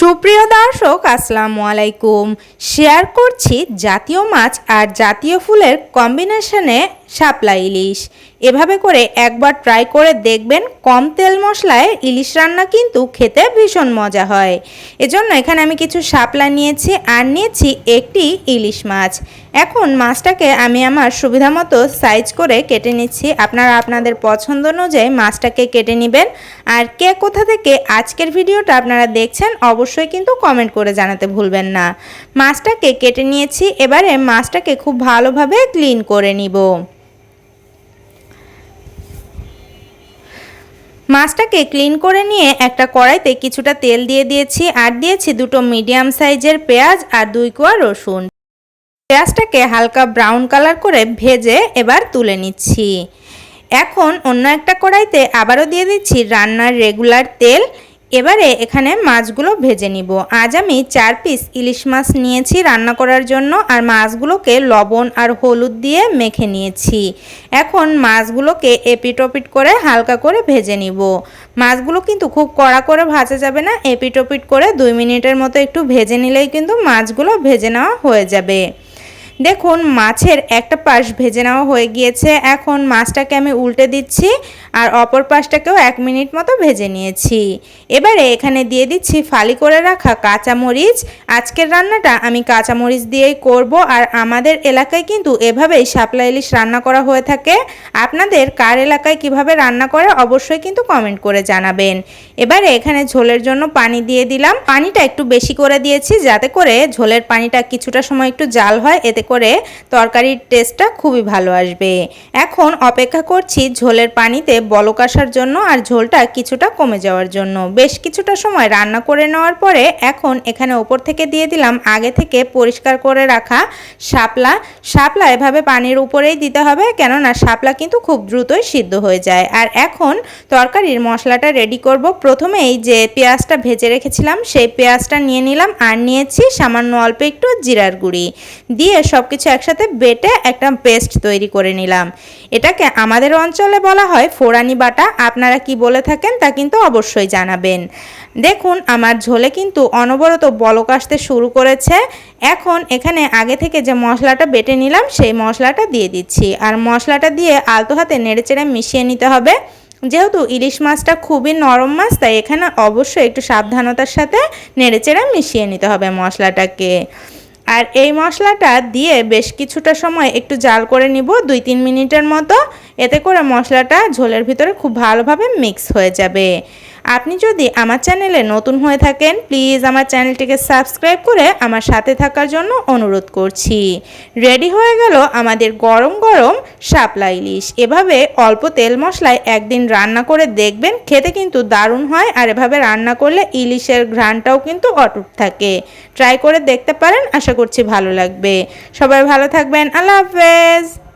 সুপ্রিয় দর্শক আসসালামু আলাইকুম। শেয়ার করছি জাতীয় মাছ আর জাতীয় ফুলের কম্বিনেশনে শাপলা ইলিশ। এভাবে করে একবার ট্রাই করে দেখবেন কম তেল মশলায় ইলিশ রান্না কিন্তু খেতে ভীষণ মজা হয়। এজন্য এখানে আমি কিছু শাপলা নিয়েছি আর নিয়েছি একটি ইলিশ মাছ। এখন মাছটাকে আমি আমার সুবিধা মতো সাইজ করে কেটে নিচ্ছি। আপনারা আপনাদের পছন্দ অনুযায়ী মাছটাকে কেটে নেবেন। আর কে কোথা থেকে আজকের ভিডিওটা আপনারা দেখছেন অবশ্যই কিন্তু কমেন্ট করে জানাতে ভুলবেন না। মাছটাকে কেটে নিয়েছি। এবারে মাছটাকে খুব ভালোভাবে ক্লিন করে নিব। মাছটাকে ক্লিন করে নিয়ে একটা কড়াইতে কিছুটা তেল দিয়ে দিয়েছি আর দিয়েছি দুটো মিডিয়াম সাইজের পেঁয়াজ আর দুই কোয়া রসুন। পেঁয়াজটাকে হালকা ব্রাউন কালার করে ভেজে এবার তুলে নিচ্ছি। এখন অন্য একটা কড়াইতে আবারও দিয়ে দিচ্ছি রান্নার রেগুলার তেল এবারে এখানে মাছগুলো ভেজে নিব। আজ আমি চার পিস ইলিশ মাছ নিয়েছি রান্না করার জন্য, আর মাছগুলোকে লবণ আর হলুদ দিয়ে মেখে নিয়েছি। এখন মাছগুলোকে এপিটপিট করে হালকা করে ভেজে নিব। মাছগুলো কিন্তু খুব কড়া করে ভাজা যাবে না, এপিটপিট করে দুই মিনিটের মতো একটু ভেজে নিলেই কিন্তু মাছগুলো ভেজে নেওয়া হয়ে যাবে। দেখুন, মাছের একটা পাশ ভেজে নেওয়া হয়ে গিয়েছে। এখন মাছটাকে আমি উল্টে দিচ্ছি আর অপর পাশটাকেও এক মিনিট মতো ভেজে নিয়েছি। এবারে এখানে দিয়ে দিচ্ছি ফালি করে রাখা কাঁচামরিচ। আজকের রান্নাটা আমি কাঁচামরিচ দিয়েই করব আর আমাদের এলাকায় কিন্তু এভাবেই শাপলা ইলিশ রান্না করা হয়ে থাকে। আপনাদের কার এলাকায় কীভাবে রান্না করে অবশ্যই কিন্তু কমেন্ট করে জানাবেন। এবারে এখানে ঝোলের জন্য পানি দিয়ে দিলাম। পানিটা একটু বেশি করে দিয়েছি যাতে করে ঝোলের পানিটা কিছুটা সময় একটু জাল হয়, এতে করে তরকারির টেস্টটা খুবই ভালো আসবে। এখন অপেক্ষা করছি ঝোলের পানিতে বলক আসার জন্য আর ঝোলটা কিছুটা কমে যাওয়ার জন্য। বেশ কিছুটা সময় রান্না করে নেওয়ার পরে এখন এখানে ওপর থেকে দিয়ে দিলাম আগে থেকে পরিষ্কার করে রাখা শাপলা। শাপলা এভাবে পানির উপরেই দিতে হবে কেননা শাপলা কিন্তু খুব দ্রুতই সিদ্ধ হয়ে যায়। আর এখন তরকারির মশলাটা রেডি করব। প্রথমেই যে পেঁয়াজটা ভেজে রেখেছিলাম সেই পেঁয়াজটা নিয়ে নিলাম আর নিয়েছি সামান্য অল্প একটু জিরার গুঁড়ি। দিয়ে সব কিছু একসাথে বেটে একটা পেস্ট তৈরি করে নিলাম। এটাকে আমাদের অঞ্চলে বলা হয় ফোড়ানি বাটা। আপনারা কি বলে থাকেন তা কিন্তু অবশ্যই জানাবেন। দেখুন, আমার ঝোলে কিন্তু অনবরত বলক আসতে শুরু করেছে। এখন এখানে আগে থেকে যে মশলাটা বেটে নিলাম, সেই মশলাটা দিয়ে দিচ্ছি। আর মশলাটা দিয়ে আলতো হাতে নেড়েচেড়ে মিশিয়ে নিতে হবে। যেহেতু ইলিশ মাছটা খুবই নরম মাছ, তাই এখানে অবশ্যই একটু সাবধানতার সাথে নেড়েচেড়ে মিশিয়ে নিতে হবে মশলাটাকে। আর এই মশলাটা দিয়ে বেশ কিছুটা সময় একটু জাল করে নিব, দুই তিন মিনিটের মতো। এতে করে মশলাটা ঝোলের ভিতরে খুব ভালোভাবে মিক্স হয়ে যাবে। আপনি যদি আমার চ্যানেলে নতুন হয়ে থাকেন প্লিজ আমার চ্যানেলটিকে সাবস্ক্রাইব করে আমার সাথে থাকার জন্য অনুরোধ করছি। রেডি হয়ে গেল আমাদের গরম গরম শাপলা ইলিশ। এভাবে অল্প তেল মশলায় একদিন রান্না করে দেখবেন, খেতে কিন্তু দারুণ হয় আর এভাবে রান্না করলে ইলিশের ঘ্রাণটাও কিন্তু অটুট থাকে। ট্রাই করে দেখতে পারেন, আশা করছি ভালো লাগবে। সবাই ভালো থাকবেন, আল্লাহ হাফেজ।